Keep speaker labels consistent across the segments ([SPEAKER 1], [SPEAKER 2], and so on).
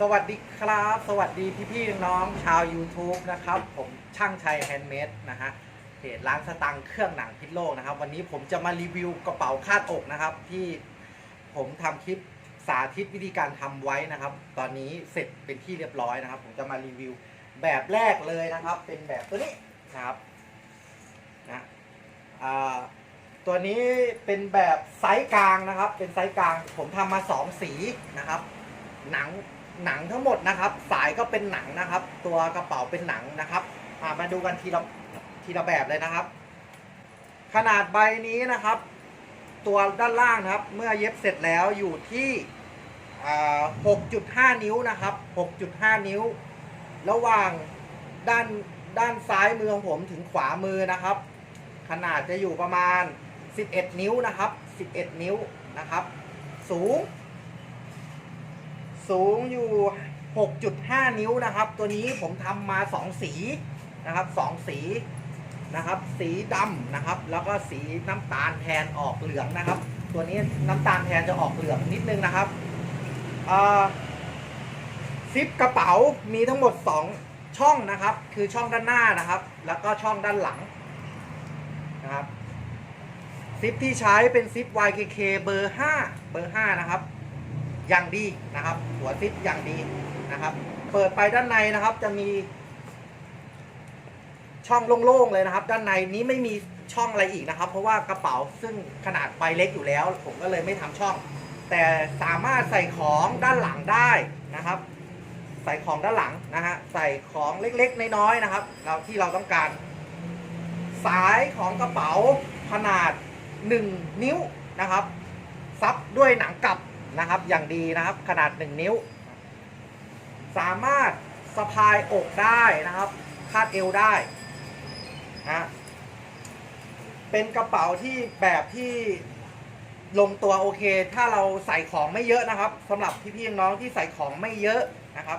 [SPEAKER 1] สวัสดีครับ สวัสดีพี่พี่ๆน้องๆชาว YouTube นะครับ ผมช่างชัยแฮนด์เมดนะฮะเพจร้านสตังค์เครื่องหนังพิษโลกนะครับ วันนี้ผมจะมารีวิวกระเป๋าคาดอกนะครับ ที่ผมทำคลิปสาธิตวิธีการทำไว้นะครับ ตอนนี้เสร็จเป็นที่เรียบร้อยนะครับ ผมจะมารีวิวแบบแรกเลยนะครับ เป็นแบบตัวนี้นะครับนะอ่าตัวนี้เป็นแบบไซส์กลางนะครับ เป็นไซส์กลาง ผมทำมาสองสีนะครับ หนัง หนังทั้งหมดนะครับ สายก็เป็นหนังนะครับ ตัวกระเป๋าเป็นหนังนะครับามาดูกันทีละทีละแบบเลยนะครับ ขนาดใบนี้นะครับ ตัวด้านล่างนะครับ เมื่อเย็บเสร็จแล้วอยู่ที่ 6.5 นิ้วนะครับ 6.5 นิ้ว ระหว่างด้านด้านซ้ายมือของผมถึงขวามือนะครับ ขนาดจะอยู่ประมาณ 11 นิ้วนะครับ 11 นิ้วนะครับ สูง สูงอยู่ 6.5 นิ้วนะครับ ตัวนี้ผมทำมา 2 สีนะครับ 2 สีนะครับ สีดำนะครับ แล้วก็สีน้ำตาลแทนออกเหลืองนะครับ ตัวนี้น้ำตาลแทนจะออกเหลืองนิดนึงนะครับอ่าซิปกระเป๋ามีทั้งหมด 2 ช่องนะครับ คือช่องด้านหน้านะครับ แล้วก็ช่องด้านหลังนะครับซิปที่ใช้เป็นซิป YKK เบอร์ 5 เบอร์ 5 นะครับ อย่างดีนะครับ หัวซิปอย่างดีนะครับ เปิดไปด้านในนะครับจะมีช่องโล่งๆเลยนะครับ ด้านในนี้ไม่มีช่องอะไรอีกนะครับ เพราะว่ากระเป๋าซึ่งขนาดใบเล็กอยู่แล้ว ผมก็เลยไม่ทำช่อง แต่สามารถใส่ของด้านหลังได้นะครับ ใส่ของด้านหลังนะฮะใส่ของเล็กๆน้อยๆนะครับ เราที่เราต้องการ สายของกระเป๋าขนาด 1 นิ้วนะครับซับด้วยหนังกลับ นะครับ อย่างดีนะครับ ขนาด 1 นิ้ว สามารถสะพายอกได้นะครับ คาดเอวได้นะเป็นกระเป๋าที่แบบที่ลงตัวโอเค ถ้าเราใส่ของไม่เยอะนะครับสำหรับพี่ๆน้องที่ใส่ของไม่เยอะนะครับ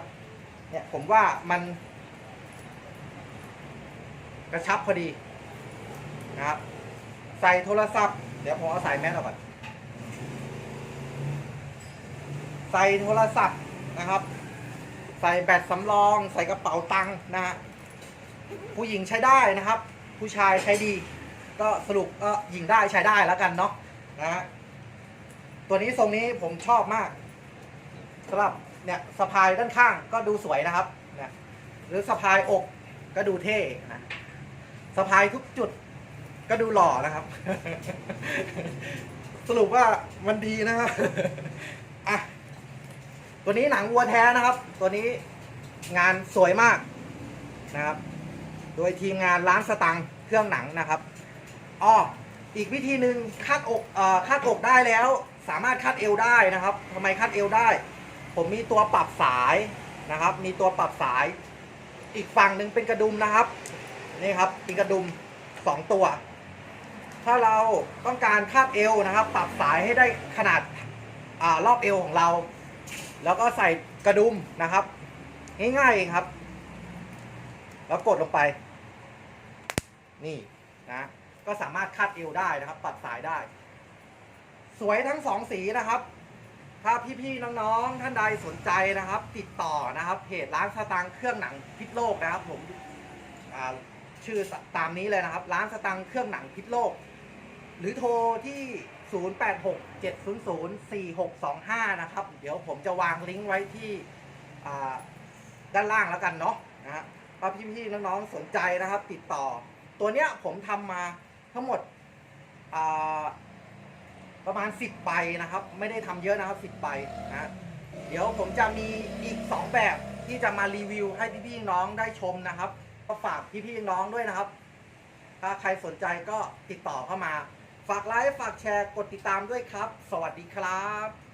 [SPEAKER 1] เนี่ยผมว่ามัน กระชับพอดีนะครับ ใส่โทรศัพท์ เดี๋ยวผมเอาสายแมสออกก่อน ใส่โทรศัพท์นะครับ ใส่แบตสำรอง ใส่กระเป๋าตังค์นะฮะผู้หญิงใช้ได้นะครับ ผู้ชายใช้ดี ก็สรุปก็หญิงได้ใช้ได้แล้วกันเนาะนะฮะตัวนี้ทรงนี้ผมชอบมากสำหรับเนี่ยสะพายด้านข้างก็ดูสวยนะครับเนี่ยหรือสะพายอกก็ดูเท่นะสะพายทุกจุดก็ดูหล่อนะครับ สรุปว่ามันดีนะครับอะ ตัวนี้หนังวัวแท้นะครับ ตัวนี้งานสวยมากนะครับ โดยทีมงานร้านสตังค์เครื่องหนังนะครับอ้ออีกวิธีหนึ่งคาดอกเอ่อคาดอกได้แล้ว สามารถคาดเอวได้นะครับทำไมคาดเอวได้ ผมมีตัวปรับสายนะครับ มีตัวปรับสาย อีกฝั่งหนึ่งเป็นกระดุมนะครับนี่ครับเป็นกระดุมสองตัว ถ้าเราต้องการคาดเอวนะครับ ปรับสายให้ได้ขนาดอารอบเอวของเรา แล้วก็ใส่กระดุมนะครับ ง่ายๆเองครับ แล้วกดลงไป นี่นะก็สามารถคาดเอวได้นะครับปรับสายได้ สวยทั้งสองสีนะครับ ถ้าพี่ๆน้องๆท่านใดสนใจนะครับ ติดต่อนะครับเพจร้านสตางค์เครื่องหนังพิษโลกนะครับ ผมชื่อตามนี้เลยนะครับ ร้านสตางค์เครื่องหนังพิษโลก หรือโทรที่ 0867004625 นะครับ เดี๋ยวผมจะวางลิงก์ไว้ที่ด้านล่างแล้วกันเนาะนะฮะถ้าพี่ๆน้องๆสนใจนะครับ ติดต่อ ตัวเนี้ยผมทำมาทั้งหมดประมาณ 10ใบนะครับ ไม่ได้ทำเยอะนะครับ 10ใบนะฮะเดี๋ยวผมจะมีอีก 2 แบบที่จะมารีวิวให้พี่ๆน้องได้ชมนะครับ ก็ฝากพี่ๆน้องด้วยนะครับ ถ้าใครสนใจก็ติดต่อเข้ามา ฝากไลค์ฝากแชร์กดติดตามด้วยครับ สวัสดีครับ